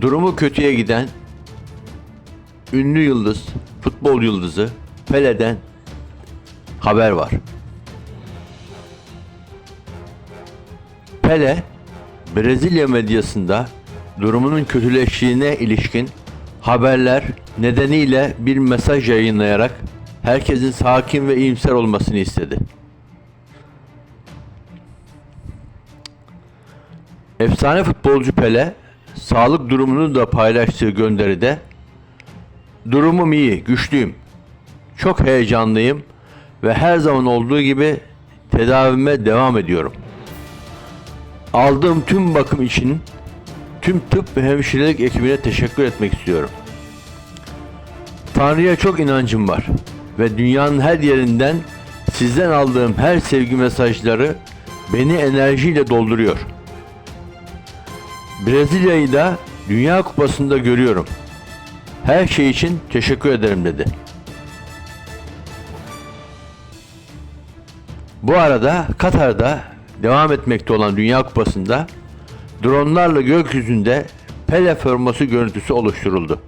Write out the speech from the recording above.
durumu kötüye giden ünlü yıldız, futbol yıldızı Pele'den haber var. Pele, Brezilya medyasında durumunun kötüleştiğine ilişkin haberler nedeniyle bir mesaj yayınlayarak herkesin sakin ve iyimser olmasını istedi. Efsane futbolcu Pele, sağlık durumunu da paylaştığı gönderide Durumum iyi, güçlüyüm. Çok heyecanlıyım ve her zaman olduğu gibi tedavime devam ediyorum. Aldığım tüm bakım için tüm tıp ve hemşirelik ekibine teşekkür etmek istiyorum. Tanrı'ya çok inancım var ve dünyanın her yerinden sizden aldığım her sevgi mesajları beni enerjiyle dolduruyor. Brezilya'yı da Dünya Kupası'nda görüyorum. Her şey için teşekkür ederim dedi. Bu arada Katar'da devam etmekte olan Dünya Kupası'nda dronlarla gökyüzünde Pele forması görüntüsü oluşturuldu.